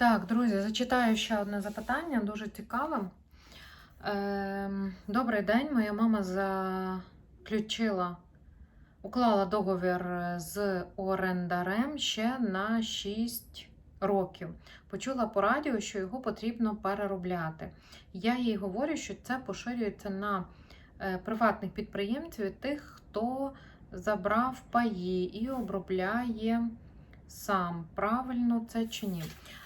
Так, друзі, зачитаю ще одне запитання, дуже цікаве. Ем, Добрий день. Моя мама заключила, уклала договір з орендарем ще на 6 років. Почула по радіо, що його потрібно переробляти. Я їй говорю, що це поширюється на е, приватних підприємців тих, хто забрав паї і обробляє сам. Правильно це чи ні?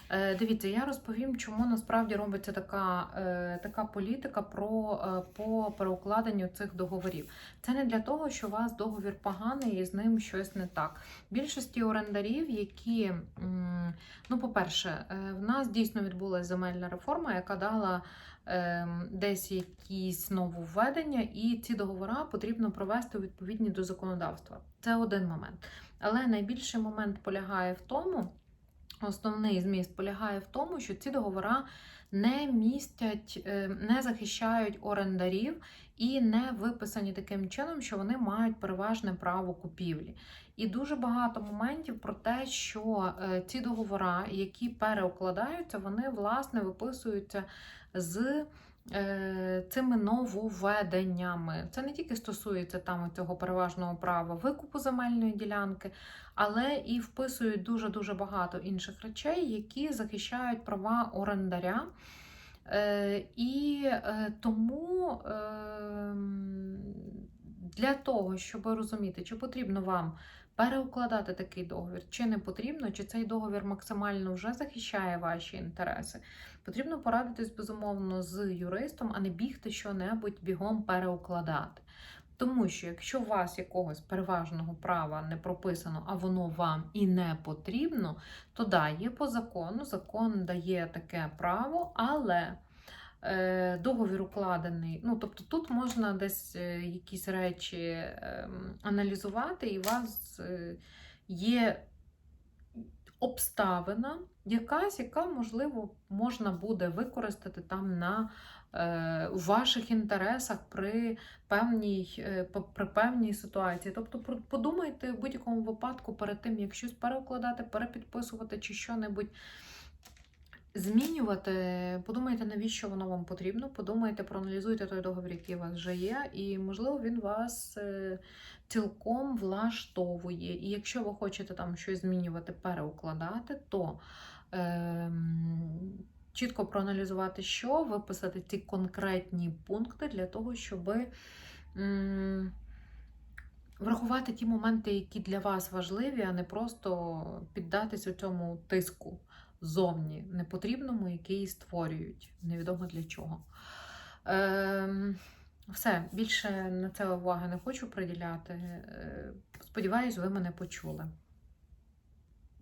Е, Дивіться, я розповім, чому насправді робиться така, е, така політика про, е, по переукладенню цих договорів. Це не для того, що у вас договір поганий і з ним щось не так. Більшості орендарів, які, ну, по-перше, в нас дійсно відбулася земельна реформа, яка дала десь якісь нововведення, і ці договори потрібно провести відповідні до законодавства. Це один момент. Але найбільший момент полягає в тому, Основний зміст полягає в тому, що ці договори не містять, е, не захищають орендарів і не виписані таким чином, що вони мають переважне право купівлі. І дуже багато моментів про те, що е, ці договори, які переукладаються, вони власне виписуються з е, цими нововведеннями. Це не тільки стосується там цього переважного права викупу земельної ділянки, але і вписують дуже-дуже багато інших речей, які захищають права орендаря. Е, І е, тому для того, щоб розуміти, чи потрібно вам переукладати такий договір, чи не потрібно, чи цей договір максимально вже захищає ваші інтереси, потрібно порадитись безумовно з юристом, а не бігти що-небудь бігом переукладати. Тому що якщо у вас якогось переважного права не прописано, а воно вам і не потрібно, то да, є по закону, закон дає таке право, але договір укладений. Ну, тобто тут можна десь е, якісь речі е, аналізувати, і у вас е, є обставина, якась, яка, можливо, можна буде використати там на е, в ваших інтересах при певній, е, при певній ситуації. Тобто подумайте в будь-якому випадку перед тим, як щось перекладати, перепідписувати чи що-небудь. Змінювати, подумайте, навіщо воно вам потрібно. Подумайте, проаналізуйте той договір, який у вас вже є, і, можливо, він вас е, цілком влаштовує. І якщо ви хочете там щось змінювати, переукладати, то ем, чітко проаналізувати, що, виписати ці конкретні пункти для того, щоб м, врахувати ті моменти, які для вас важливі, а не просто піддатись у цьому тиску зовні непотрібному, який створюють, невідомо для чого. Ем, все, більше на це уваги не хочу приділяти. Е, Сподіваюсь, ви мене почули.